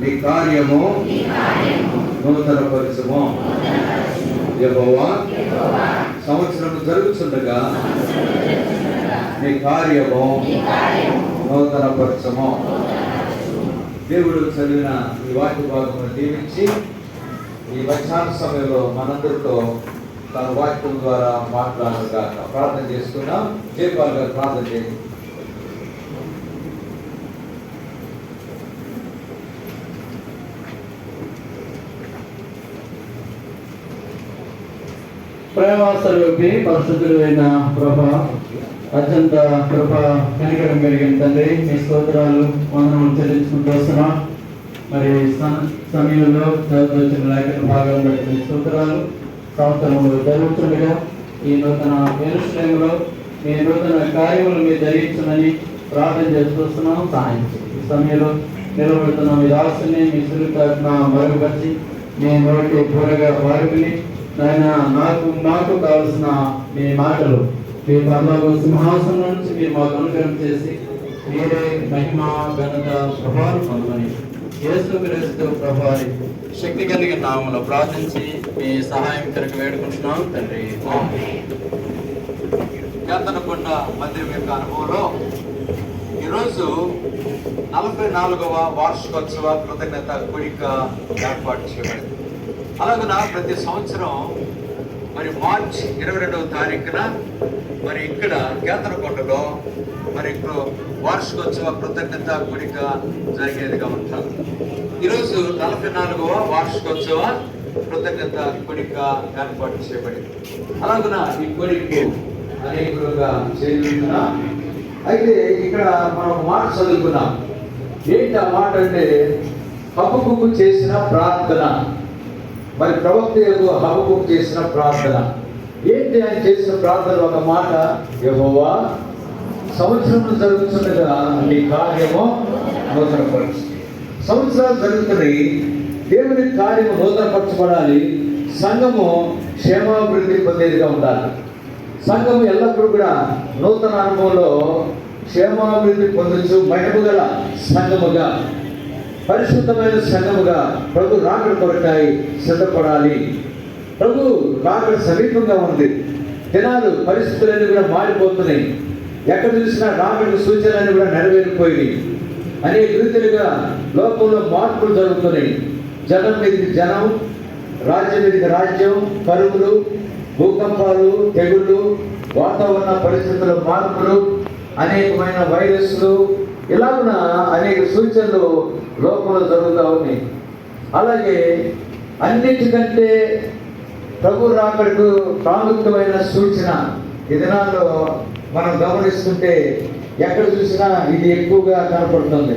నీ కార్యము నూతన పరిచము యెహోవా సంవత్సరం జరుగుతుండగా నీ కార్యము నూతన పరిచము దేవుడు చదివిన ఈ వాక్య భాగమును దీవించి ఈ మధ్యాహ్న సమయంలో మనందరితో తన వాక్యం ద్వారా మాట్లాడగా ప్రార్థన చేసుకున్నాం జయపాల్ గారు ప్రార్థన చేయండి. ప్రేమాసరూపి పరిశుద్ధుడు అయిన ప్రభ అత్యంత కృప కనికరం కలిగిన తండ్రి మీ స్తోత్రాలు వందనములు చెల్లించుకుంటూ వస్తున్నాం. మరి సమయంలో చదువుతున్న లేఖన భాగం పెట్టిన స్తోత్రాలు సంవత్సరంలో జరుగుతుండగా ఈ నూతన ఎరుశ్రయంలో మీ నూతన కార్యములు మీరు జరిగించమని ప్రార్థన చేసుకొస్తున్నాం సహాయం ఈ సమయంలో నిలబడుతున్న మీ రాసుని మీ సులుతన మరుగుపరిచి మీ నోటి పూరగా వారుకుని నాయన నాకు నాకు కావలసిన మీ మాటలు మీ పరలోక సింహాసనం నుంచి మీరు మాకు అనుగ్రహం చేసి మీరే మహిమ ఘనత ప్రభావం పొందని యేసు క్రీస్తు ప్రభావి శక్తి కలిగిన నామములో ప్రార్థించి మీ సహాయం కొరకు వేడుకుంటున్నాం తండ్రి. కేంద్రకొండ మందిరం యొక్క అనుభవంలో ఈరోజు నలభై నాలుగవ వార్షికోత్సవ కృతజ్ఞత కోరిక ఏర్పాటు చేయబడింది. అలాగన ప్రతి సంవత్సరం మరి మార్చ్ ఇరవై రెండవ తారీఖున మరి ఇక్కడ కేంద్రకొండలో మరి ఇప్పుడు వార్షికోత్సవ కృతజ్ఞత కూడిక జరిగేదిగా ఉంటారు. ఈరోజు నలభై నాలుగవ వార్షికోత్సవ కృతజ్ఞత కూడిక ఏర్పాటు చేయబడింది. అలాగున ఈ కోరిక అనేకులుగా చేరుతున్నా అయితే ఇక్కడ మనం మాట చదువుకున్నాం ఏంటి ఆ మాట అంటే కప్పుకు చేసిన ప్రార్థన. మరి ప్రవక్త యొక్క చేసిన ప్రార్థన. ఏంటి ఆయన చేసిన ప్రార్థన? ఒక మాట యెహోవా సంవత్సరం జరుగుతుండగా నీ కార్యము నూతనపరచు సంవత్సరాలు జరుగుతున్నాయి. దేవుని కార్యము నూతనపరచబడాలి. సంఘము క్షేమాభివృద్ధి పొందేదిగా ఉండాలి. సంఘము ఎల్లప్పుడూ కూడా నూతన అనుభవంలో క్షేమాభివృద్ధి పొందొచ్చు మహిమ గల సంఘముగా పరిశుద్ధమైన సంఘముగా ప్రభు రాకడ కొరకాయి సిద్ధపడాలి. ప్రభు రాకడ సమీపంగా ఉంది. దినాలు పరిస్థితులన్నీ కూడా మారిపోతున్నాయి. ఎక్కడ చూసినా రాకడ సూచనలన్నీ కూడా నెరవేరిపోయినాయి. అనేక రీతిలుగా లోకంలో మార్పులు జరుగుతున్నాయి. జనం మీదకి జనం రాజ్యం మీదకి రాజ్యం కరువులు భూకంపాలు తెగుళ్ళు వాతావరణ పరిస్థితుల మార్పులు అనేకమైన వైరస్లు ఇలాగున అనేక సూచనలు లోకంలో జరుగుతూ ఉన్నాయి. అలాగే అన్నిటికంటే ప్రభు రాకడకు ప్రాముఖ్యమైన సూచన ఈ దినాల్లో మనం గమనిస్తుంటే ఎక్కడ చూసినా ఇది ఎక్కువగా కనపడుతుంది.